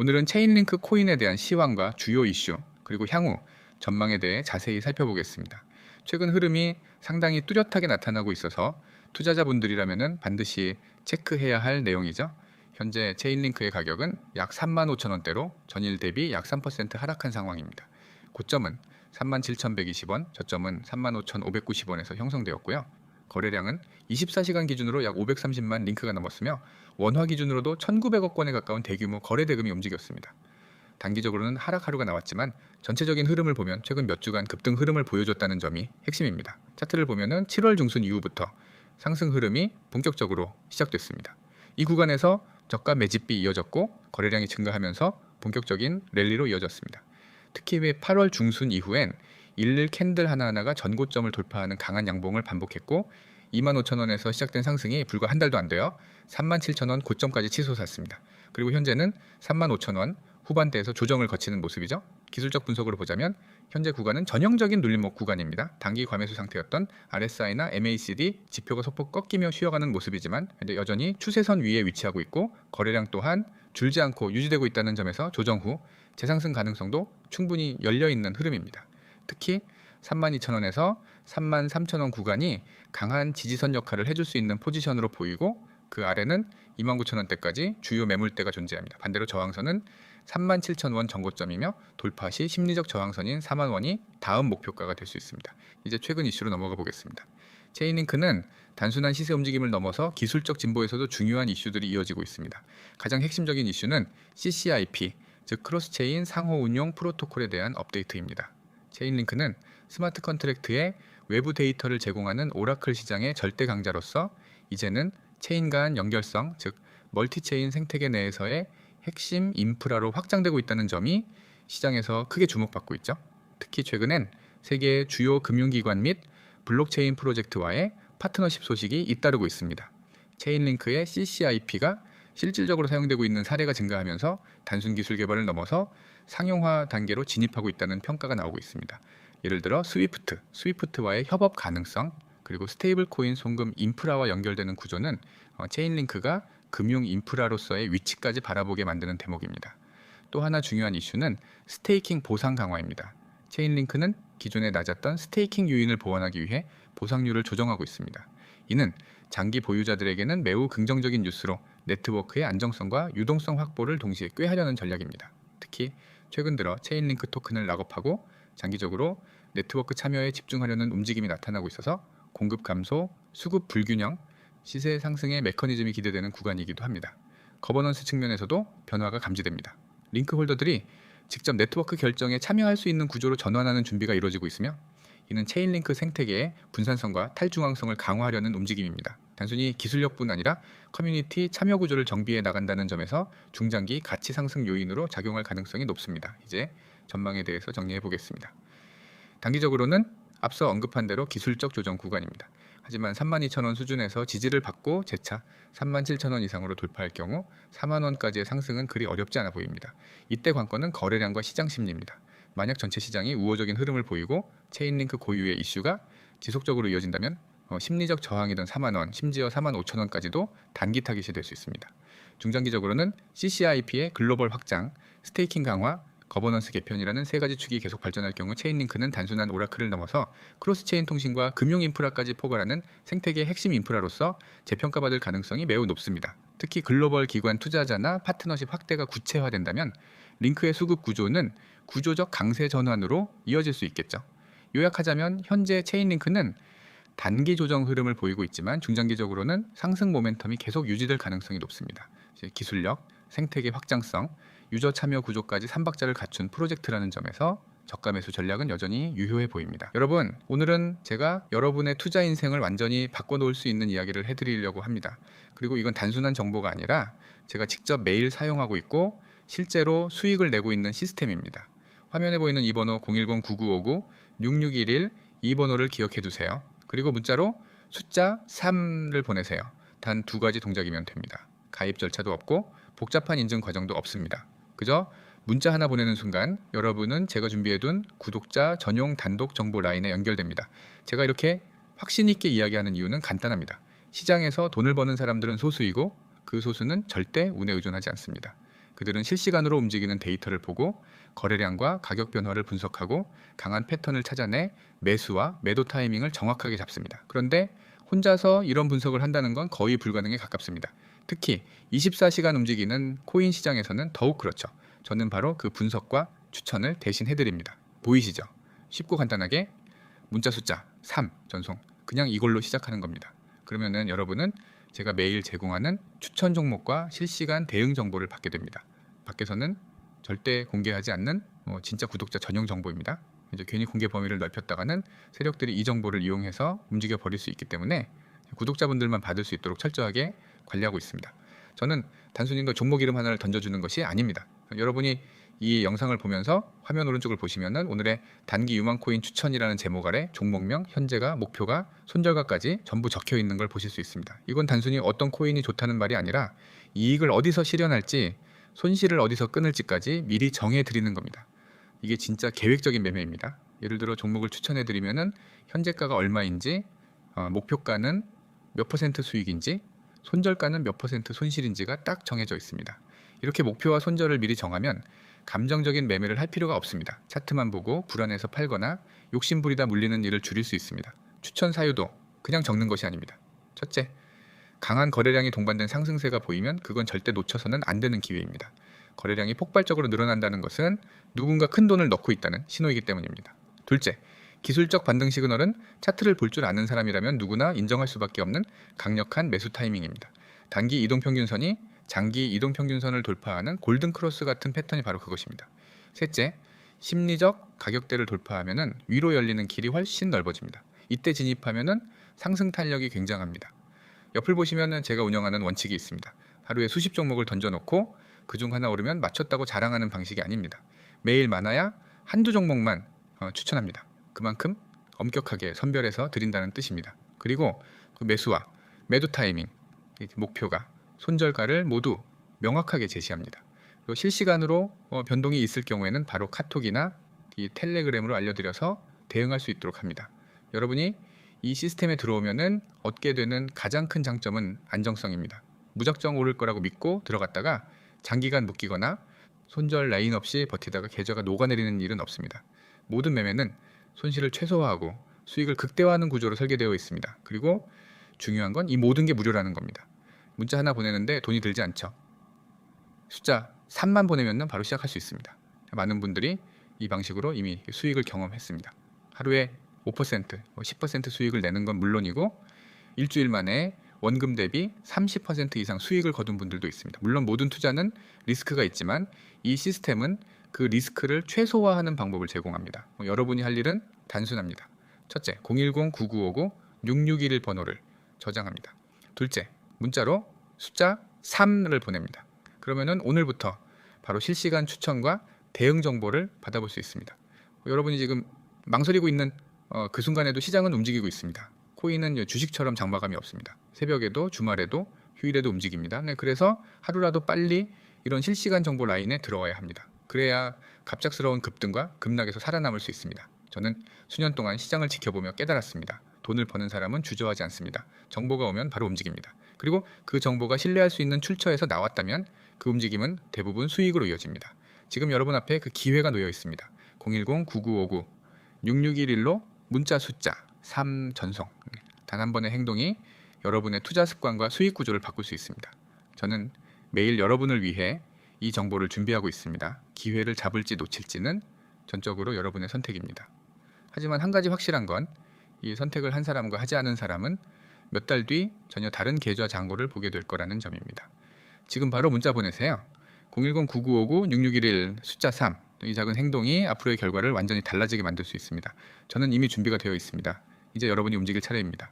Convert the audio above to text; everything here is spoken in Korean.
오늘은 체인링크 코인에 대한 시황과 주요 이슈 그리고 향후 전망에 대해 자세히 살펴보겠습니다. 최근 흐름이 상당히 뚜렷하게 나타나고 있어서 투자자분들이라면 반드시 체크해야 할 내용이죠. 현재 체인링크의 가격은 약 3만 5천 원대로 전일 대비 약 3% 하락한 상황입니다. 고점은 37,120원, 저점은 35,590원에서 형성되었고요. 거래량은 24시간 기준으로 약 530만 링크가 넘었으며 원화 기준으로도 1,900억 원에 가까운 대규모 거래 대금이 움직였습니다. 단기적으로는 하락 하루가 나왔지만 전체적인 흐름을 보면 최근 몇 주간 급등 흐름을 보여줬다는 점이 핵심입니다. 차트를 보면은 7월 중순 이후부터 상승 흐름이 본격적으로 시작됐습니다. 이 구간에서 저가 매집비 이어졌고 거래량이 증가하면서 본격적인 랠리로 이어졌습니다. 특히 8월 중순 이후엔 일일 캔들 하나하나가 전고점을 돌파하는 강한 양봉을 반복했고 25,000원에서 시작된 상승이 불과 한 달도 안 되어 37,000원 고점까지 치솟았습니다. 그리고 현재는 35,000원 후반대에서 조정을 거치는 모습이죠. 기술적 분석으로 보자면 현재 구간은 전형적인 눌림목 구간입니다. 단기 과매수 상태였던 RSI나 MACD 지표가 소폭 꺾이며 쉬어가는 모습이지만 여전히 추세선 위에 위치하고 있고 거래량 또한 줄지 않고 유지되고 있다는 점에서 조정 후 재상승 가능성도 충분히 열려 있는 흐름입니다. 특히 32,000원에서 33,000원 구간이 강한 지지선 역할을 해줄 수 있는 포지션으로 보이고 그 아래는 29,000원대까지 주요 매물대가 존재합니다. 반대로 저항선은 37,000원 정고점이며 돌파 시 심리적 저항선인 4만 원이 다음 목표가가 될 수 있습니다. 이제 최근 이슈로 넘어가 보겠습니다. 체인링크는 단순한 시세 움직임을 넘어서 기술적 진보에서도 중요한 이슈들이 이어지고 있습니다. 가장 핵심적인 이슈는 CCIP, 즉 크로스체인 상호 운용 프로토콜에 대한 업데이트입니다. 체인링크는 스마트 컨트랙트의 외부 데이터를 제공하는 오라클 시장의 절대 강자로서 이제는 체인 간 연결성, 즉 멀티체인 생태계 내에서의 핵심 인프라로 확장되고 있다는 점이 시장에서 크게 주목받고 있죠. 특히 최근엔 세계 주요 금융기관 및 블록체인 프로젝트와의 파트너십 소식이 잇따르고 있습니다. 체인링크의 CCIP가 실질적으로 사용되고 있는 사례가 증가하면서 단순 기술 개발을 넘어서 상용화 단계로 진입하고 있다는 평가가 나오고 있습니다. 예를 들어 스위프트, 스위프트와의 협업 가능성, 그리고 스테이블 코인 송금 인프라와 연결되는 구조는 어, 체인링크가 금융 인프라로서의 위치까지 바라보게 만드는 대목입니다. 또 하나 중요한 이슈는 스테이킹 보상 강화입니다. 체인링크는 기존에 낮았던 스테이킹 요인을 보완하기 위해 보상률을 조정하고 있습니다. 이는 장기 보유자들에게는 매우 긍정적인 뉴스로 네트워크의 안정성과 유동성 확보를 동시에 꾀하려는 전략입니다. 특히 최근 들어 체인링크 토큰을 락업하고 장기적으로 네트워크 참여에 집중하려는 움직임이 나타나고 있어서 공급 감소, 수급 불균형, 시세 상승의 메커니즘이 기대되는 구간이기도 합니다. 거버넌스 측면에서도 변화가 감지됩니다. 링크 홀더들이 직접 네트워크 결정에 참여할 수 있는 구조로 전환하는 준비가 이루어지고 있으며 이는 체인링크 생태계의 분산성과 탈중앙성을 강화하려는 움직임입니다. 단순히 기술력뿐 아니라 커뮤니티 참여 구조를 정비해 나간다는 점에서 중장기 가치 상승 요인으로 작용할 가능성이 높습니다. 이제 전망에 대해서 정리해 보겠습니다. 단기적으로는 앞서 언급한 대로 기술적 조정 구간입니다. 하지만 32,000원 수준에서 지지를 받고 재차 37,000원 이상으로 돌파할 경우 4만 원까지의 상승은 그리 어렵지 않아 보입니다. 이때 관건은 거래량과 시장 심리입니다. 만약 전체 시장이 우호적인 흐름을 보이고 체인링크 고유의 이슈가 지속적으로 이어진다면 어, 심리적 저항이던 4만 원, 심지어 4만 5천 원까지도 단기 타깃이 될 수 있습니다. 중장기적으로는 CCIP의 글로벌 확장, 스테이킹 강화, 거버넌스 개편이라는 세 가지 축이 계속 발전할 경우 체인링크는 단순한 오라클을 넘어서 크로스체인 통신과 금융 인프라까지 포괄하는 생태계 핵심 인프라로서 재평가받을 가능성이 매우 높습니다. 특히 글로벌 기관 투자자나 파트너십 확대가 구체화된다면 링크의 수급 구조는 구조적 강세 전환으로 이어질 수 있겠죠. 요약하자면 현재 체인링크는 단기 조정 흐름을 보이고 있지만 중장기적으로는 상승 모멘텀이 계속 유지될 가능성이 높습니다. 기술력, 생태계 확장성, 유저 참여 구조까지 삼박자를 갖춘 프로젝트라는 점에서 저가 매수 전략은 여전히 유효해 보입니다. 여러분, 오늘은 제가 여러분의 투자 인생을 완전히 바꿔놓을 수 있는 이야기를 해드리려고 합니다. 그리고 이건 단순한 정보가 아니라 제가 직접 매일 사용하고 있고 실제로 수익을 내고 있는 시스템입니다. 화면에 보이는 이 번호 010-9959-6611 이 번호를 기억해 두세요. 그리고 문자로 숫자 3를 보내세요. 단 두 가지 동작이면 됩니다. 가입 절차도 없고 복잡한 인증 과정도 없습니다. 그저 문자 하나 보내는 순간 여러분은 제가 준비해둔 구독자 전용 단독 정보 라인에 연결됩니다. 제가 이렇게 확신 있게 이야기하는 이유는 간단합니다. 시장에서 돈을 버는 사람들은 소수이고 그 소수는 절대 운에 의존하지 않습니다. 그들은 실시간으로 움직이는 데이터를 보고 거래량과 가격 변화를 분석하고 강한 패턴을 찾아내 매수와 매도 타이밍을 정확하게 잡습니다. 그런데 혼자서 이런 분석을 한다는 건 거의 불가능에 가깝습니다. 특히 24시간 움직이는 코인 시장에서는 더욱 그렇죠. 저는 바로 그 분석과 추천을 대신 해드립니다. 보이시죠? 쉽고 간단하게 문자 숫자 3 전송 그냥 이걸로 시작하는 겁니다. 그러면은 여러분은 제가 매일 제공하는 추천 종목과 실시간 대응 정보를 받게 됩니다. 밖에서는 절대 공개하지 않는 뭐 진짜 구독자 전용 정보입니다. 이제 괜히 공개 범위를 넓혔다가는 세력들이 이 정보를 이용해서 움직여 버릴 수 있기 때문에 구독자분들만 받을 수 있도록 철저하게 관리하고 있습니다. 저는 단순히 그 종목 이름 하나를 던져주는 것이 아닙니다. 여러분이 이 영상을 보면서 화면 오른쪽을 보시면은 오늘의 단기 유망 코인 추천이라는 제목 아래 종목명, 현재가, 목표가, 손절가까지 전부 적혀 있는 걸 보실 수 있습니다. 이건 단순히 어떤 코인이 좋다는 말이 아니라 이익을 어디서 실현할지, 손실을 어디서 끊을지까지 미리 정해 드리는 겁니다. 이게 진짜 계획적인 매매입니다. 예를 들어 종목을 추천해 드리면은 현재가가 얼마인지, 어, 목표가는 몇 퍼센트 수익인지, 손절가는 몇 퍼센트 손실인지가 딱 정해져 있습니다. 이렇게 목표와 손절을 미리 정하면 감정적인 매매를 할 필요가 없습니다. 차트만 보고 불안해서 팔거나 욕심부리다 물리는 일을 줄일 수 있습니다. 추천 사유도 그냥 적는 것이 아닙니다. 첫째, 강한 거래량이 동반된 상승세가 보이면 그건 절대 놓쳐서는 안 되는 기회입니다. 거래량이 폭발적으로 늘어난다는 것은 누군가 큰 돈을 넣고 있다는 신호이기 때문입니다. 둘째, 기술적 반등 시그널은 차트를 볼 줄 아는 사람이라면 누구나 인정할 수밖에 없는 강력한 매수 타이밍입니다. 단기 이동 평균선이 장기 이동 평균선을 돌파하는 골든 크로스 같은 패턴이 바로 그것입니다. 셋째, 심리적 가격대를 돌파하면은 위로 열리는 길이 훨씬 넓어집니다. 이때 진입하면은 상승 탄력이 굉장합니다. 옆을 보시면은 제가 운영하는 원칙이 있습니다. 하루에 수십 종목을 던져놓고 그중 하나 오르면 맞췄다고 자랑하는 방식이 아닙니다. 매일 많아야 한두 종목만 어, 추천합니다. 그만큼 엄격하게 선별해서 드린다는 뜻입니다. 그리고 그 매수와 매도 타이밍, 이 목표가 손절가를 모두 명확하게 제시합니다. 그리고 실시간으로 어, 변동이 있을 경우에는 바로 카톡이나 이 텔레그램으로 알려드려서 대응할 수 있도록 합니다. 여러분이 이 시스템에 들어오면은 얻게 되는 가장 큰 장점은 안정성입니다. 무작정 오를 거라고 믿고 들어갔다가 장기간 묶이거나 손절 라인 없이 버티다가 계좌가 녹아내리는 일은 없습니다. 모든 매매는 손실을 최소화하고 수익을 극대화하는 구조로 설계되어 있습니다. 그리고 중요한 건 이 모든 게 무료라는 겁니다. 문자 하나 보내는데 돈이 들지 않죠. 숫자 3만 보내면 바로 시작할 수 있습니다. 많은 분들이 이 방식으로 이미 수익을 경험했습니다. 하루에 5%, 10%뭐 수익을 내는 건 물론이고 일주일 만에 원금 대비 30% 이상 수익을 거둔 분들도 있습니다. 물론 모든 투자는 리스크가 있지만 이 시스템은 그 리스크를 최소화하는 방법을 제공합니다. 뭐 여러분이 할 일은 단순합니다. 첫째, 010-9959-6611 번호를 저장합니다. 둘째, 문자로 숫자 3을 보냅니다. 그러면은 오늘부터 바로 실시간 추천과 대응 정보를 받아볼 수 있습니다. 여러분이 지금 망설이고 있는 어, 그 순간에도 시장은 움직이고 있습니다. 코인은 주식처럼 장마감이 없습니다. 새벽에도 주말에도 휴일에도 움직입니다. 네, 그래서 하루라도 빨리 이런 실시간 정보 라인에 들어와야 합니다. 그래야 갑작스러운 급등과 급락에서 살아남을 수 있습니다. 저는 수년 동안 시장을 지켜보며 깨달았습니다. 돈을 버는 사람은 주저하지 않습니다. 정보가 오면 바로 움직입니다. 그리고 그 정보가 신뢰할 수 있는 출처에서 나왔다면 그 움직임은 대부분 수익으로 이어집니다. 지금 여러분 앞에 그 기회가 놓여 있습니다. 010-9959-6611로 문자 숫자 3 전송. 단한 번의 행동이 여러분의 투자 습관과 수익 구조를 바꿀 수 있습니다. 저는 매일 여러분을 위해 이 정보를 준비하고 있습니다. 기회를 잡을지 놓칠지는 전적으로 여러분의 선택입니다. 하지만 한 가지 확실한 건 이 선택을 한 사람과 하지 않은 사람은 몇 달 뒤 전혀 다른 계좌 잔고를 보게 될 거라는 점입니다. 지금 바로 문자 보내세요. 010-9959-6611 숫자 3. 이 작은 행동이 앞으로의 결과를 완전히 달라지게 만들 수 있습니다. 저는 이미 준비가 되어 있습니다. 이제 여러분이 움직일 차례입니다.